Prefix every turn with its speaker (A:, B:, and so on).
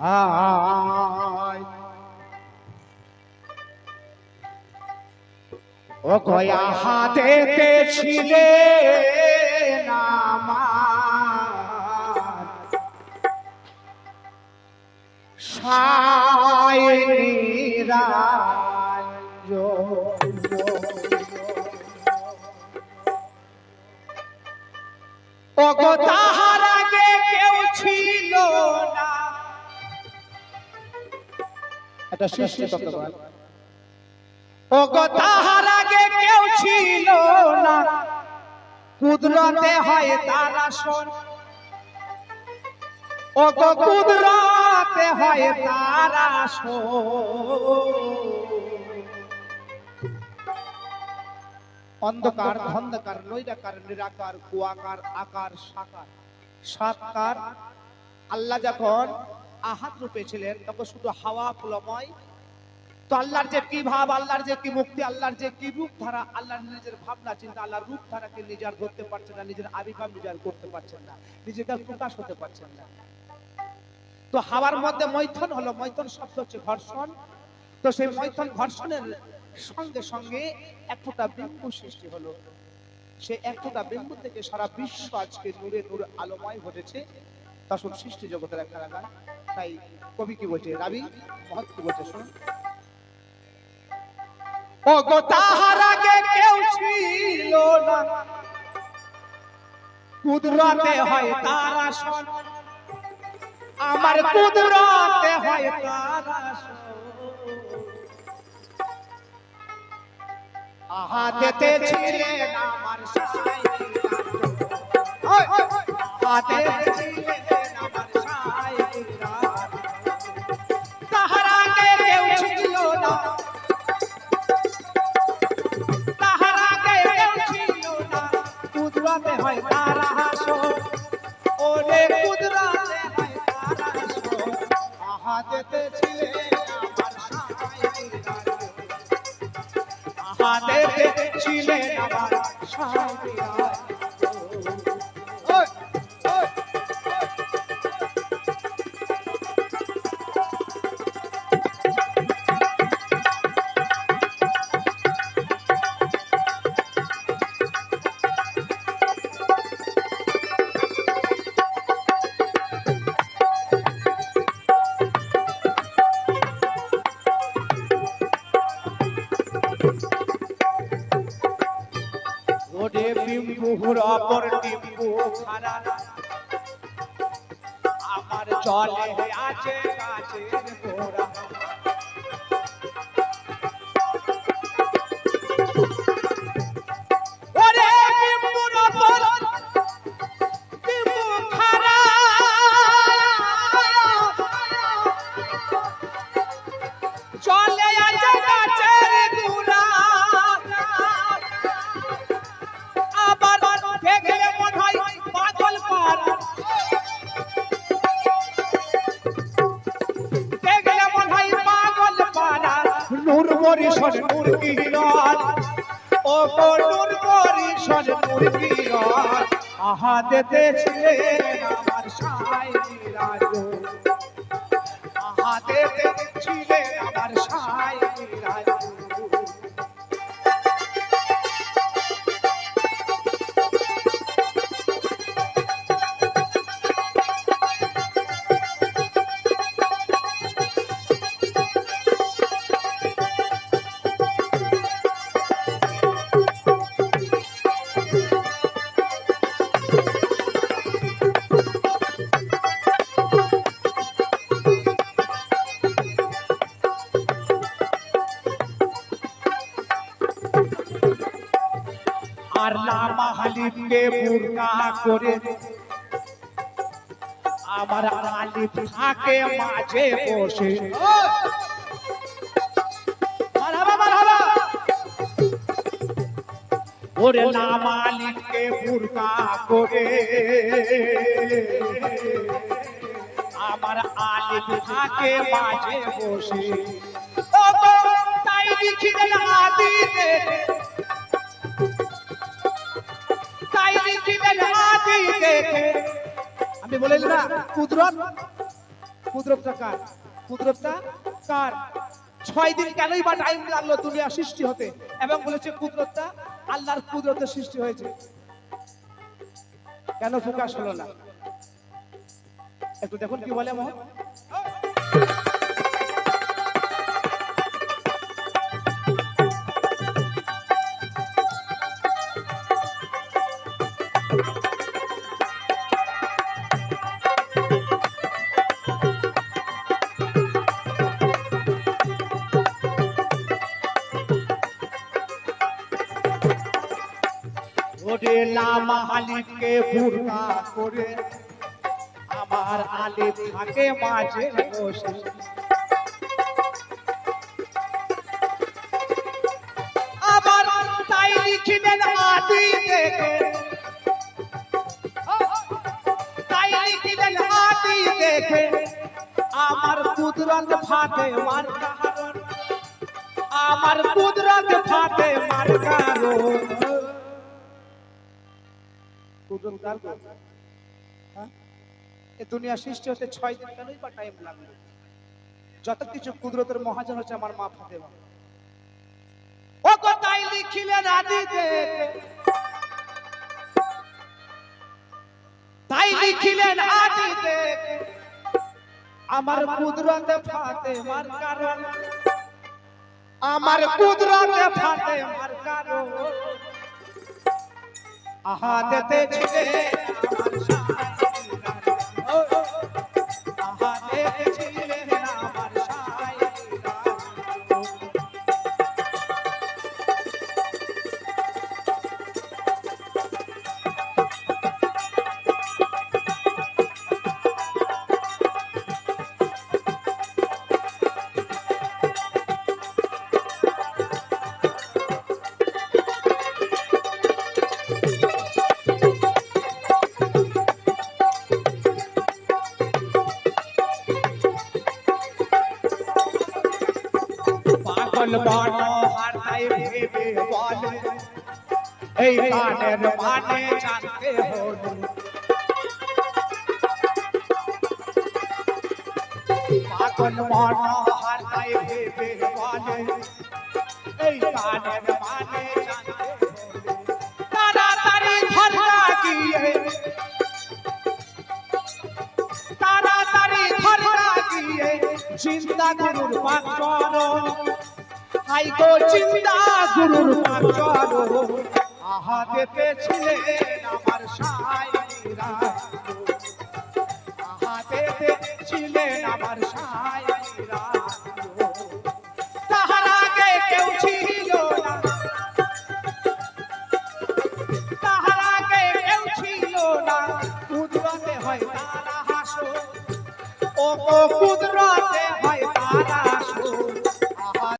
A: হায় ও গয়া হাতেতে ছিলে নামার সায়নীরা সৃষ্টি ওগো তাহার আগে কেউ ছিল না। কুদরতে হয় তার ওগো কুদরতে হয় তার অন্ধকার ধন্ধকার নৈরাকার নিরাকার কুয়াকার আকার সাকার। সাতকার আল্লাহ যখন আহাত রূপে ছিলেন, তখন শুধু হাওয়া ফুলময়। তো আল্লাহর যে কি ভাব, আল্লাহর যে কি মুক্তি, আল্লাহর যে কি রূপ ধারা, আল্লাহর নিজের ভাবনা চিন্তা, আল্লাহর রূপ ধারাকে নিজের ধরতে পারছেন না, নিজের আবির্ভাব নিজের করতে পারছেন না, নিজেকে প্রকাশ হতে পারছেন না। তো হাওয়ার মধ্যে মৈথন হলো, মৈথন শব্দ হচ্ছে ঘর্ষণ। তো সেই মৈথন ঘর্ষণের সঙ্গে সঙ্গে এক ফোঁটা বিন্দু সৃষ্টি হলো। সে এক ফোঁটা বিন্দু থেকে সারা বিশ্ব আজকে নূরে নূরে আলোময় ঘটেছে। তখন সৃষ্টি জগতের একটা গান তাই কবি কি বলছে? রাবি মহৎ কি বলছে? শুনুন। ও গো তাহার আগে কেউ ছিল না। কুদরতে হয় তার আসন। আমার কুদরতে হয় তার আসন। হাতেতে ছিলেন আমার সাই হাতেতে ছিলেন হাতেতে সাই হাতেতে ছিলেন আমার সাথীরা ওরে বিম্বুর অপর ডিম্বু খারা আমার চলে আছে কাছের গোড়া। নূর কিরণ ও গো নূর বরিশন নূর কিরণ আহা দেতেছিলেন আমার সাই রাজ আহা দেতেছিলেন আমার আর লামা হালিফকে বুরকা করে আমার আলিফ থাকে মাঝে বসে। ওরে হালিফকে বুরকা করে আমার আলিফ থাকে মাঝে বসে। তাই লিখি আদিতে আমি বলে না, কুদরত? কুদরতটা কার? কুদরতটা কার? ছয় দিন কেনই বা টাইম লাগল দুনিয়া সৃষ্টি হতে? এবং বলেছে কুদরতটা আল্লাহর কুদরতের সৃষ্টি হয়েছে। কেন প্রকাশ হলো না? একটু দেখুন কি বলে মোহন ওরে লামা আলিফকে বুরকা করে। আমার আলিফ থাকে মাঝে বসে আবার তাই লিখিলেন আদি দেখে। তাই লিখিলেন আদি দেখে। আমার কুদরত ফাটে মার কারণ। আমার কুদরত ফাটে মার কারণ। কুদরত কার হ্যাঁ? এ দুনিয়া সৃষ্টি হতে ছয় দিন কেনই বা টাইম লাগল? যত কিছু কুদরতের মহাজন হচ্ছে আমার মা ফাতেমা ও কথাই লিখিলেন আদিতে। তাই লিখিলেন আদিতে। আমার কুদরতে ফাতেমার কারণ। আমার কুদরতে ফাতেমার কারণ। আহা দেতে ছিলে আমার बल बाटा हारताए भेबे वाले ऐ आने रमाने जानते हो पागल माटा हारताए भेबे वाले ऐ आने रमाने जानते हो तारा तारी ज़िंदा गुरु पाचरो হাই গো চিন্তা গুরুর পাক চলো। আহা দেখেছিলেন আমার সাইরা আহা দেখেছিলেন আমার সাইরা তাহার আগে কেউ ছিল না। তাহার আগে কেউ ছিল ও কুদরতে